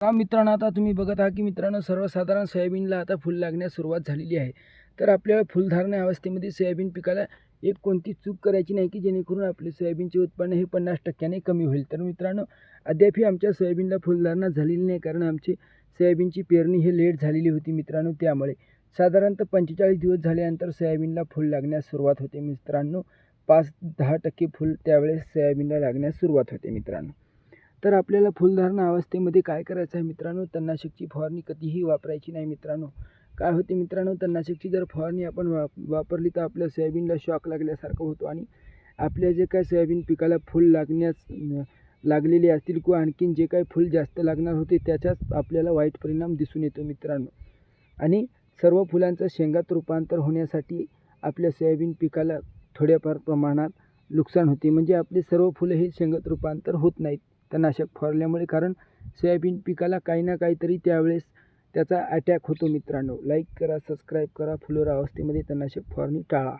का मित्रांनो आता तुम्ही बघत आहात की मित्रांनो सर्वसाधारण सोयाबीनला आता फुल लागण्यास सुरुवात झालेली आहे. तर आपल्याला फुलधारणा अवस्थेमध्ये सोयाबीन पिकाला एक कोणती चूक करायची नाही की जेणेकरून आपले सोयाबीनचे उत्पन्न हे पन्नास टक्क्याने कमी होईल. तर मित्रांनो अद्यापही आमच्या सोयाबीनला फुलधारणा झालेली नाही कारण आमची सोयाबीनची पेरणी हे लेट झालेली होती मित्रांनो त्यामुळे. साधारणतः पंचेचाळीस दिवस झाल्यानंतर सोयाबीनला फुल लागण्यास सुरुवात होते मित्रांनो. पाच दहा टक्के फुल त्यावेळेस सोयाबीनला लागण्यास सुरुवात होते मित्रांनो. तर आपल्याला फुलधारणा अवस्थेमध्ये काय करायचं आहे मित्रांनो? तणनाशकची फवारणी कधीही वापरायची नाही मित्रांनो. काय होते मित्रांनो? तणनाशकची जर फवारणी आपण वा वापरली तर आपल्या सोयाबीनला शॉक लागल्यासारखं होतो आणि आपल्या जे काय सोयाबीन पिकाला फुल लागण्यास लागलेले असतील किंवा आणखीन जे काही फुल जास्त लागणार होते त्याच्याच आपल्याला वाईट परिणाम दिसून येतो मित्रांनो. आणि सर्व फुलांचं शेंगात रूपांतर होण्यासाठी आपल्या सोयाबीन पिकाला थोड्याफार प्रमाणात नुकसान होते. म्हणजे आपले सर्व फुलं हे शेंगात रूपांतर होत नाहीत. तणनाशक फवारल्यामुळे कारण सोयाबीन पिकाला काही ना काहीतरी त्यावेळेस त्याचा अटॅक होतो मित्रांनो. लाईक करा सबस्क्राईब करा फुलोरा अवस्थेमध्ये तणनाशक फवारणी टाळा.